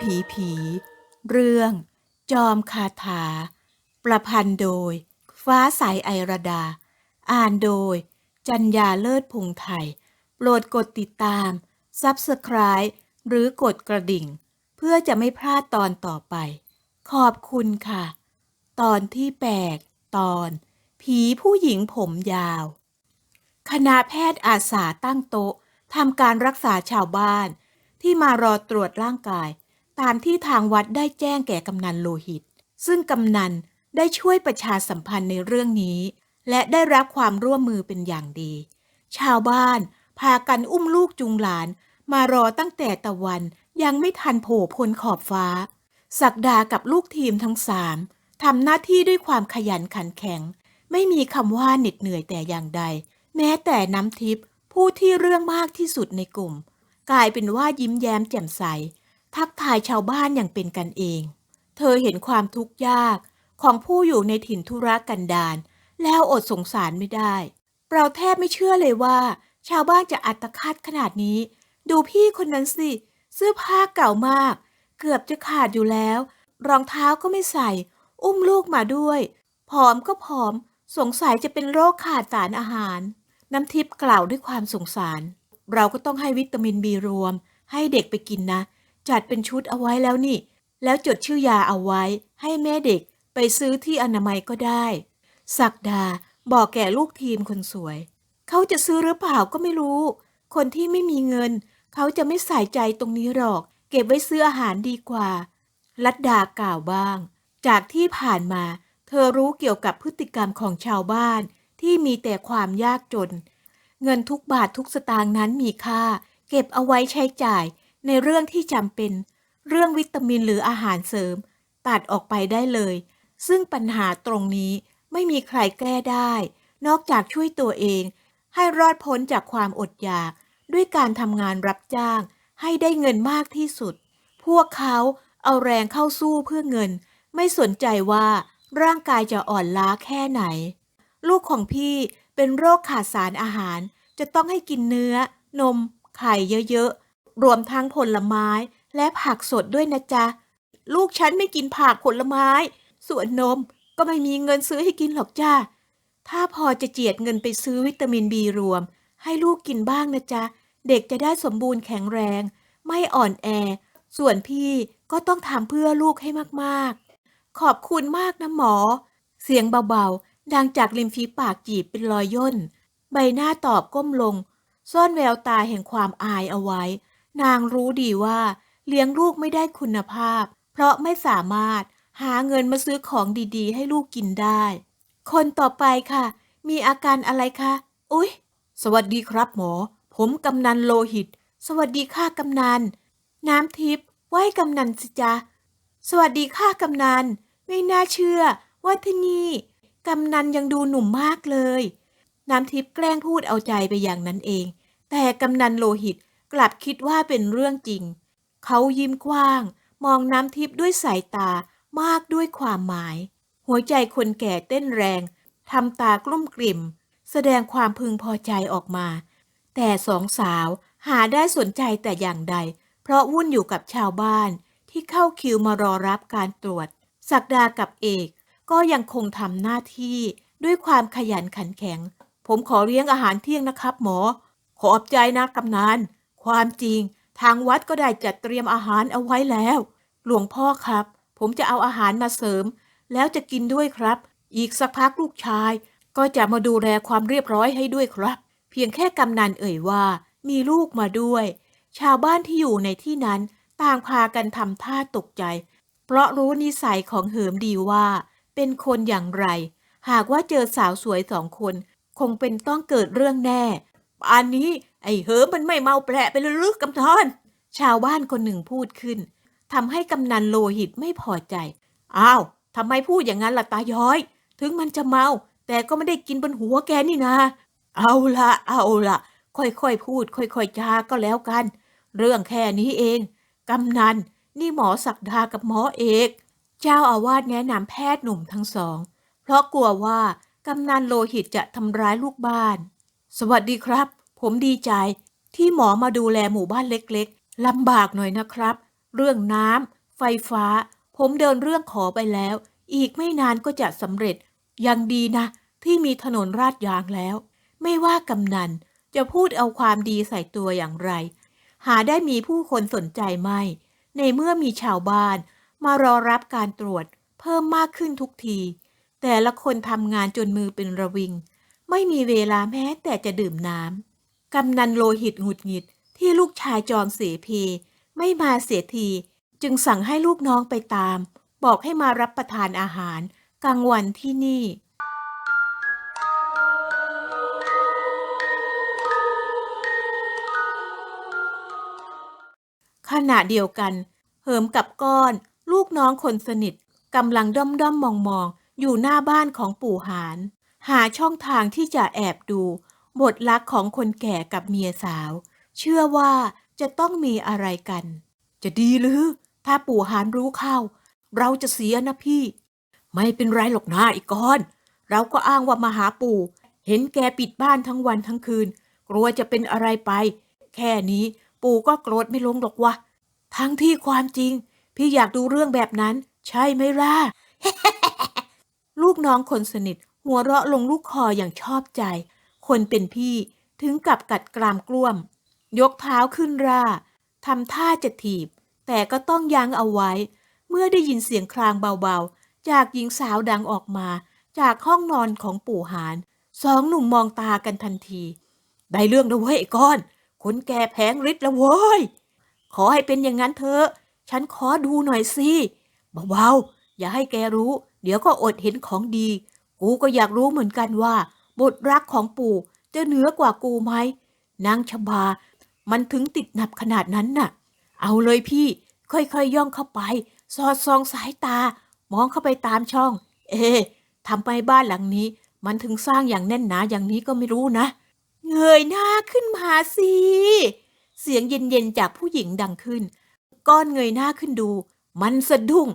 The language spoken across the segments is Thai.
ผีผี เรื่อง จอมคาถา ประพันธ์โดย ฟ้าใสไอระดา อ่านโดย จัญญาเลิศพงไทย โปรดกดติดตาม Subscribe หรือกดกระดิ่ง เพื่อจะไม่พลาดตอนต่อไป ขอบคุณค่ะ ตอนที่แปดตอน ผีผู้หญิงผมยาว คณะแพทย์อาสาตั้งโต๊ะทำการรักษาชาวบ้านที่มารอตรวจร่างกาย ตามที่ทางวัดได้แจ้งแก่กำนันโลหิต ซึ่งกำนันได้ช่วยประชาสัมพันธ์ในเรื่องนี้ และได้รับความร่วมมือเป็นอย่างดี ชาวบ้านพากันอุ้มลูกจูงหลาน มารอตั้งแต่ตะวันยังไม่ทันโผล่พ้นขอบฟ้า ศักดากับลูกทีมทั้งสามทำหน้าที่ด้วยความขยันขันแข็ง ไม่มีคำว่าเหน็ดเหนื่อยแต่อย่างใด แม้แต่น้ำทิพย์ผู้ที่เรื่องมากที่สุดในกลุ่ม กลายเป็นว่ายิ้มแย้มแจ่มใส ทักทายชาวบ้านอย่างเป็นกันเอง เธอเห็นความทุกข์ยากของผู้อยู่ในถิ่นธุรกันดารแล้วอดสงสารไม่ได้ เราแทบไม่เชื่อเลยว่า ชาวบ้านจะอัตคัดขนาดนี้ ดูพี่คนนั้นสิ เสื้อผ้าเก่ามาก เกือบจะขาดอยู่แล้ว รองเท้าก็ไม่ใส่ อุ้มลูกมาด้วยผอมก็ผอม สงสัยจะเป็นโรคขาดสารอาหาร น้ำทิพย์กล่าวด้วยความสงสาร เราก็ต้องให้วิตามินบีรวม ให้เด็กไปกินนะ จัดเป็นชุดเอาไว้แล้วนี่ แล้วจดชื่อยาเอาไว้ ให้แม่เด็กไปซื้อที่อนามัยก็ได้ ศักดาบอกแก่ลูกทีมคนสวย เขาจะซื้อหรือเปล่าก็ไม่รู้ คนที่ไม่มีเงิน เขาจะไม่ใส่ใจตรงนี้หรอก เก็บไว้ซื้ออาหารดีกว่า ลัดดากล่าวบ้าง จากที่ผ่านมา เธอรู้เกี่ยวกับพฤติกรรมของชาวบ้านที่มีแต่ความยากจน เงินทุกบาททุกสตางค์นั้นมีค่า เก็บเอาไว้ใช้จ่าย ในเรื่องที่จำเป็น เรื่องวิตามินหรืออาหารเสริม ตัดออกไปได้เลย ซึ่งปัญหาตรงนี้ไม่มีใครแก้ได้ นอกจากช่วยตัวเอง ให้รอดพ้นจากความอดอยาก ด้วยการทำงานรับจ้าง ให้ได้เงินมากที่สุด พวกเขาเอาแรงเข้าสู้เพื่อเงิน ไม่สนใจว่าร่างกายจะอ่อนล้าแค่ไหน ลูกของพี่เป็นโรคขาดสารอาหาร จะต้องให้กินเนื้อ นม ไข่เยอะๆ รวมทั้งผลไม้และผักสดด้วยนะจ๊ะ ลูกฉันไม่กินผักผลไม้ ส่วนนมก็ไม่มีเงินซื้อให้กินหรอกจ้า ถ้าพอจะเจียดเงินไปซื้อวิตามินบีรวม ให้ลูกกินบ้างนะจ๊ะ เด็กจะได้สมบูรณ์แข็งแรง ไม่อ่อนแอ ส่วนพี่ก็ต้องทำเพื่อลูกให้มากๆ ขอบคุณมากนะหมอ เสียงเบาๆ ดังจากริมฝีปากจีบเป็นรอยย่น ใบหน้าตอบก้มลง ซ่อนแววตาแห่งความอายเอาไว้ นางรู้ดีว่า เลี้ยงลูกไม่ได้คุณภาพ เพราะไม่สามารถหาเงินมาซื้อของดีๆ ให้ลูกกินได้ คนต่อไปค่ะ มีอาการอะไรคะ อุ๊ย สวัสดีครับหมอ ผมกำนันโลหิต สวัสดีค่ะกำนัน น้ำทิพย์ไหวกำนันสิจ๊ะ สวัสดีค่ะกำนัน ไม่น่าเชื่อ ว่าที่นี่กำนันยังดูหนุ่มมากเลย น้ำทิพย์แกล้งพูดเอาใจไปอย่างนั้นเอง แต่กำนันโลหิต กลับคิดว่าเป็นเรื่องจริง เขายิ้มกว้าง มองน้ำทิพย์ด้วยสายตามากด้วยความหมาย หัวใจคนแก่เต้นแรงทำตากลุ้มกลิ่ม แสดงความพึงพอใจออกมา แต่สองสาวหาได้สนใจแต่อย่างใด เพราะวุ่นอยู่กับชาวบ้านที่เข้าคิวมารอรับการตรวจ ศักดากับเอกก็ยังคงทำหน้าที่ด้วยความขยันขันแข็ง ผมขอเลี้ยงอาหารเที่ยงนะครับหมอ ขอบใจนะกำนัน ความจริง ทางวัดก็ได้จัดเตรียมอาหารเอาไว้แล้ว หลวงพ่อครับ ผมจะเอาอาหารมาเสริม แล้วจะกินด้วยครับ อีกสักพักลูกชาย ก็จะมาดูแลความเรียบร้อยให้ด้วยครับ เพียงแค่กำนันเอ่ยว่า มีลูกมาด้วย ชาวบ้านที่อยู่ในที่นั้น ต่างพากันทำท่าตกใจ เพราะรู้นิสัยของเหิมดีว่า เป็นคนอย่างไร หากว่าเจอสาวสวยสองคน คงเป็นต้องเกิดเรื่องแน่ ป่านนี้ ไอ้เหิมมันไม่เมาแปะไปลยหรือกำนันชาวบ้านคนหนึ่งพูดขึ้นทำให้กำนันโลหิตไม่พอใจ อ้าวทำไมพูดอย่างนั้นล่ะตาย้อย ถึงมันจะเมา แต่ก็ไม่ได้กินบนหัวแกนี่นะ เอาละเอาละค่อยๆพูด ค่อยๆจาก็แล้วกัน เรื่องแค่นี้เอง กำนัน นี่หมอศักดากับหมอเอก เจ้าอาวาสแนะนำแพทย์หนุ่มทั้งสอง เพราะกลัวว่ากำนันโลหิตจะทำร้ายลูกบ้าน สวัสดีครับ ผมดีใจที่หมอมาดูแลหมู่บ้านเล็กๆลำบากหน่อยนะครับ เรื่องน้ำไฟฟ้า ผมเดินเรื่องขอไปแล้ว อีกไม่นานก็จะสำเร็จ ยังดีนะ ที่มีถนนราดยางแล้ว ไม่ว่ากำนันจะพูดเอาความดีใส่ตัวอย่างไร หาได้มีผู้คนสนใจไหม ในเมื่อมีชาวบ้าน มารอรับการตรวจ เพิ่มมากขึ้นทุกที แต่ละคนทำงานจนมือเป็นระวิง ไม่มีเวลาแม้แต่จะดื่มน้ำกำนันโลหิตหงุดหงิดที่ลูกชายจอมเสเพไม่มาเสียที จึงสั่งให้ลูกน้องไปตาม บอกให้มารับประทานอาหาร กลางวันที่นี่ ขณะเดียวกัน เหิมกับก้อน ลูกน้องคนสนิทกำลังด้อมด้อมมองมองอยู่หน้าบ้านของปู่หาร หาช่องทางที่จะแอบดู บทลักของคนแก่กับเมียสาว เชื่อว่าจะต้องมีอะไรกัน จะดีหรือ ถ้าปู่หารรู้เข้า เราจะเสียนะพี่ ไม่เป็นไรหรอกนะอีกก้อน เราก็อ้างว่ามาหาปู่ เห็นแกปิดบ้านทั้งวันทั้งคืน กลัวจะเป็นอะไรไป แค่นี้ปู่ก็โกรธไม่ลงหรอกวะทั้งที่ความจริง พี่อยากดูเรื่องแบบนั้น ใช่ไหมล่ะ ลูกน้องคนสนิท หัวเราะลงลูกคออย่างชอบใจ คนเป็นพี่ถึงกับกัดกรามกลุ้มยกเท้าขึ้นร่าทำท่าจะถีบ แต่ก็ต้องยั้งเอาไว้ เมื่อได้ยินเสียงคลางเบาๆ จากหญิงสาวดังออกมา จากห้องนอนของปู่หารสองหนุ่มมองตากันทันที ได้เรื่องแล้วเว้ยไอ้ก้อน คนแก่แผงฤทธิ์แล้วเว้ย ขอให้เป็นอย่างนั้นเถอะ ฉันขอดูหน่อยสิ เบาๆ อย่าให้แกรู้ เดี๋ยวก็อดเห็นของดี กูก็อยากรู้เหมือนกันว่า บทรักของปู่จะเหนือกว่ากูไหมนางชบา มันถึงติดหนับขนาดนั้นน่ะ เอาเลยพี่ ค่อยๆย่องเข้าไป สอดส่องสายตา มองเข้าไปตามช่อง เอ๊ทำไมบ้านหลังนี้ มันถึงสร้างอย่างแน่นหนาอย่างนี้ก็ไม่รู้นะ เงยหน้าขึ้นมาสิ เสียงเย็นๆจากผู้หญิงดังขึ้น ก้อนเงยหน้าขึ้นดู มันสะดุ้ง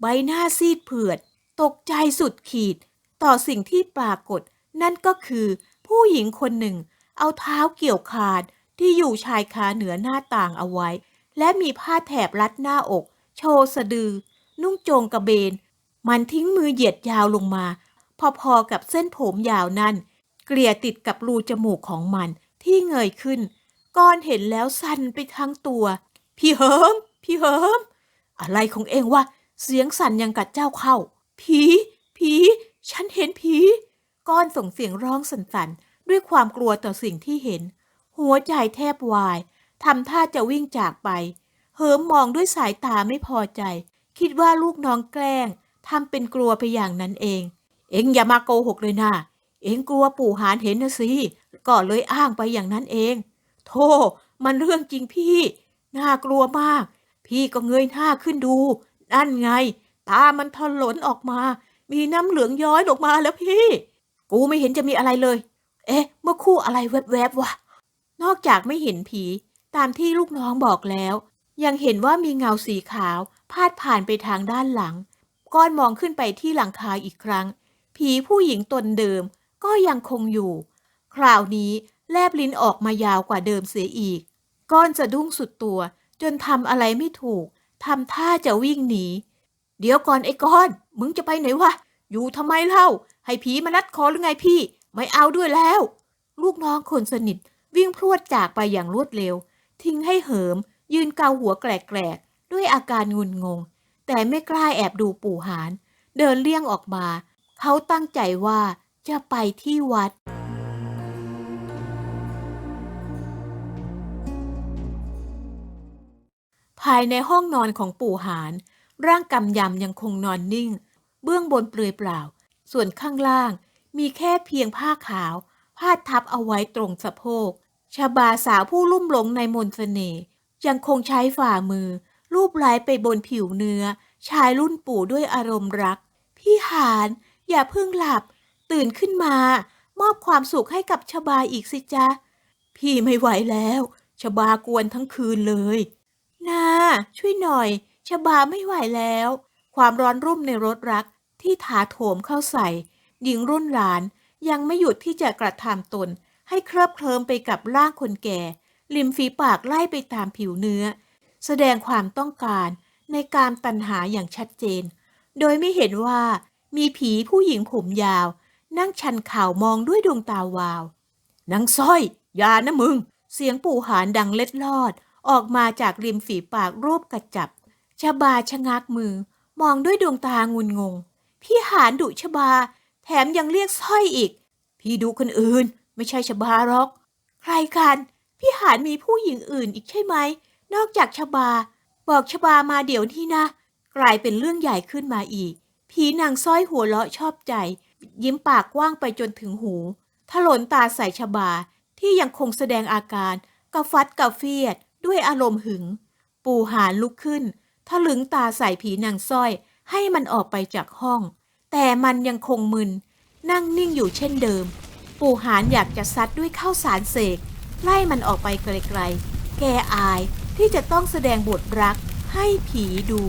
ใบหน้าซีดเผือด ตกใจสุดขีด ต่อสิ่งที่ปรากฏ นั่นก็คือ ผู้หญิงคนหนึ่ง เอาเท้าเกี่ยวคานที่อยู่ชายคาเหนือหน้าต่างเอาไว้ และมีผ้าแถบรัดหน้าอก โชว์สะดือ นุ่งโจงกระเบน มันทิ้งมือเหยียดยาวลงมา พอๆกับเส้นผมยาวนั้นเกลี่ยติดกับรูจมูกของมันที่เงยขึ้นก้อนเห็นแล้วสั่นไปทั้งตัว พี่เหิมพี่เหิมอะไรของเองวะเสียงสั่นยังกัดเจ้าเข้า ผี ผี ฉันเห็นผี ก้อนส่งเสียงร้องสั่นๆ ด้วยความกลัวต่อสิ่งที่เห็น หัวใจแทบวายทำท่าจะวิ่งจากไป เหิมมองด้วยสายตาไม่พอใจ คิดว่าลูกน้องแกล้งทำเป็นกลัวไปอย่างนั้นเอง เอ็งอย่ามาโกหกเลยนะเอ็งกลัวปู่หานเห็นนะสิก็เลยอ้างไปอย่างนั้นเอง โธ่มันเรื่องจริงพี่ น่ากลัวมาก พี่ก็เงยหน้าขึ้นดู นั่นไง ตามันถลนออกมา มีน้ำเหลืองย้อยออกมาแล้วพี่ กูไม่เห็นจะมีอะไรเลย เอ๊ะ เมื่อคู่อะไรแวบๆวะ นอกจากไม่เห็นผี ตามที่ลูกน้องบอกแล้ว ยังเห็นว่ามีเงาสีขาว พาดผ่านไปทางด้านหลัง ก้อนมองขึ้นไปที่หลังคาอีกครั้ง ผีผู้หญิงตนเดิม ก็ยังคงอยู่ คราวนี้แลบลิ้นออกมายาวกว่าเดิมเสียอีก ก้อนสะดุ้งสุดตัว จนทำอะไรไม่ถูกทำท่าจะวิ่งหนี เดี๋ยวก่อนไอ้ก้อน มึงจะไปไหนวะ อยู่ทำไมเล่า ให้ผีมารัดคอหรือไงพี่ ไม่เอาด้วยแล้ว ลูกน้องคนสนิท วิ่งพรวดจากไปอย่างรวดเร็ว ทิ้งให้เหิม ยืนเกาหัวแกลกๆ ด้วยอาการงุนงง แต่ไม่กล้าแอบดูปู่หารเดินเลี่ยงออกมา เขาตั้งใจว่าจะไปที่วัดภายในห้องนอนของปู่หาร ร่างกำยำยังคงนอนนิ่ง เบื้องบนเปลือยเปล่า ส่วนข้างล่างมีแค่เพียงผ้าขาวพาดทับเอาไว้ตรงสะโพกชาบาสาวผู้ลุ่มหลงในมนต์เสน่ห์ยังคงใช้ฝ่ามือ รูปไล้ไปบนผิวเนื้อ ชายรุ่นปู่ด้วยอารมณ์รัก พี่หานอย่าเพิ่งหลับ ตื่นขึ้นมา มอบความสุขให้กับชบาอีกสิจ๊ะ พี่ไม่ไหวแล้ว ชบากวนทั้งคืนเลย นาช่วยหน่อย ชบาไม่ไหวแล้ว ความร้อนรุ่มในรถรักที่ถาโถมเข้าใส่ หญิงรุ่นหลานยังไม่หยุดที่จะกระทำตน ให้เคลิบเคลิ้มไปกับร่างคนแก่ ริมฝีปากไล่ไปตามผิวเนื้อ แสดงความต้องการในการตันหาอย่างชัดเจน โดยไม่เห็นว่ามีผีผู้หญิงผมยาว นั่งชันเข่ามองด้วยดวงตาวาว นางส้อยอย่านะมึง เสียงปู่หานดังเล็ดลอด ออกมาจากริมฝีปากรูปกระจับ ชบาชะงักมือ มองด้วยดวงตางุนงง พี่หานดุชบา แถมยังเรียกสร้อยอีก พี่ดูคนอื่น ไม่ใช่ชบาหรอก ใครกัน พี่หานมีผู้หญิงอื่นอีกใช่ไหม นอกจากชบา บอกชบามาเดี๋ยวนี้นะ กลายเป็นเรื่องใหญ่ขึ้นมาอีก ผีนางสร้อยหัวเราะชอบใจ ยิ้มปากกว้างไปจนถึงหูถลนตาใส่ชบาที่ยังคงแสดงอาการกระฟัดกระเฟียดด้วยอารมณ์หึง ปู่หานลุกขึ้น ถลึงตาใส่ผีนางสร้อย ให้มันออกไปจากห้อง แต่มันยังคงมึน นั่งนิ่งอยู่เช่นเดิม ปู่หานอยากจะซัดด้วยข้าวสารเสก ไล่มันออกไปไกลๆ แกอายที่จะต้องแสดงบทรักให้ผีดู